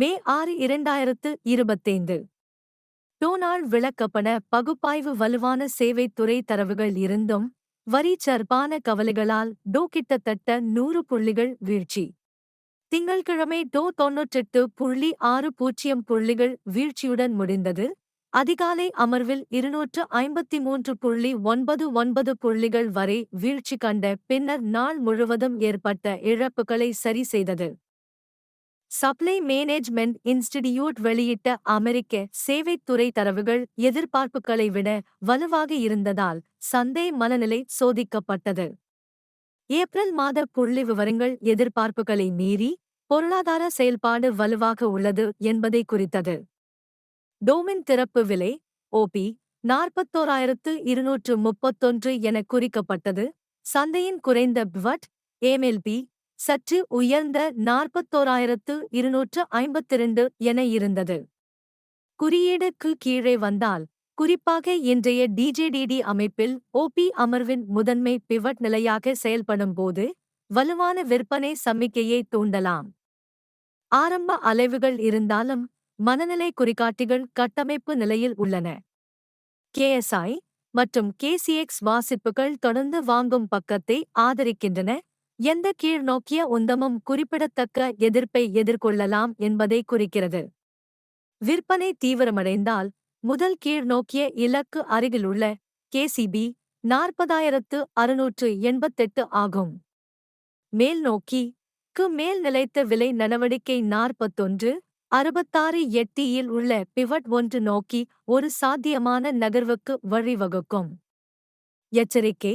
மே ஆறு இரண்டாயிரத்து இருபத்தைந்து. டோனால் விளக்கப்பட பகுப்பாய்வு வலுவான சேவைத்துறை தரவுகள் இருந்தும் வரி சர்பான கவலைகளால் டோ கிட்டத்தட்ட நூறு புள்ளிகள் வீழ்ச்சி. திங்கள்கிழமை டோ தொன்னூற்றெட்டு புள்ளி ஆறு பூஜ்ஜியம் புள்ளிகள் வீழ்ச்சியுடன் முடிந்தது. அதிகாலை அமர்வில் இருநூற்று ஐம்பத்தி மூன்று புள்ளி ஒன்பது ஒன்பது புள்ளிகள் வரை வீழ்ச்சி கண்ட பின்னர் நாள் முழுவதும் ஏற்பட்ட இழப்புகளை சரி செய்தது. சப்ளை மேனேஜ்மெண்ட் இன்ஸ்டிடியூட் வெளியிட்ட அமெரிக்க சேவைத்துறை தரவுகள் எதிர்பார்ப்புகளை விட வலுவாக இருந்ததால் சந்தை மனநிலை சோதிக்கப்பட்டது. ஏப்ரல் மாத புள்ளி விவரங்கள் எதிர்பார்ப்புகளை மீறி பொருளாதார செயல்பாடு வலுவாக உள்ளது என்பதை குறித்தது. டோமின் திறப்பு விலை ஓபி நாற்பத்தோராயிரத்து இருநூற்று முப்பத்தொன்று என குறிக்கப்பட்டது. சந்தையின் குறைந்த பிவட் ஏமெல்பி சற்று உயர்ந்த நாற்பத்தோராயிரத்து இருநூற்று ஐம்பத்திரண்டு என இருந்தது. குறியீடுக்கு கீழே வந்தால் குறிப்பாக இன்றைய டிஜேடிடி அமைப்பில் ஓபி அமர்வின் முதன்மை பிவட் நிலையாக செயல்படும் போது வலுவான விற்பனை சமிக்கையை தூண்டலாம். ஆரம்ப அலைவுகள் இருந்தாலும் மனநிலை குறிகாட்டிகள் கட்டமைப்பு நிலையில் உள்ளன. கேஎஸ்ஐ மற்றும் கேசிஎக்ஸ் வாசிப்புகள் தொடர்ந்து வாங்கும் பக்கத்தை ஆதரிக்கின்றன எந்த கீழ்நோக்கிய உந்தமும் குறிப்பிடத்தக்க எதிர்ப்பை எதிர்கொள்ளலாம் என்பதை குறிக்கிறது. விற்பனை தீவிரமடைந்தால் முதல் கீழ்நோக்கிய இலக்கு அருகிலுள்ள கேசிபி நாற்பதாயிரத்து அறுநூற்று எண்பத்தெட்டு ஆகும். மேல் நோக்கி க்கு மேல் நிலைத்த விலை நடவடிக்கை நாற்பத்தொன்று அறுபத்தாறு எட்டியில் உள்ள பிவட் ஒன்று நோக்கி ஒரு சாத்தியமான நகர்வுக்கு வழிவகுக்கும். எச்சரிக்கை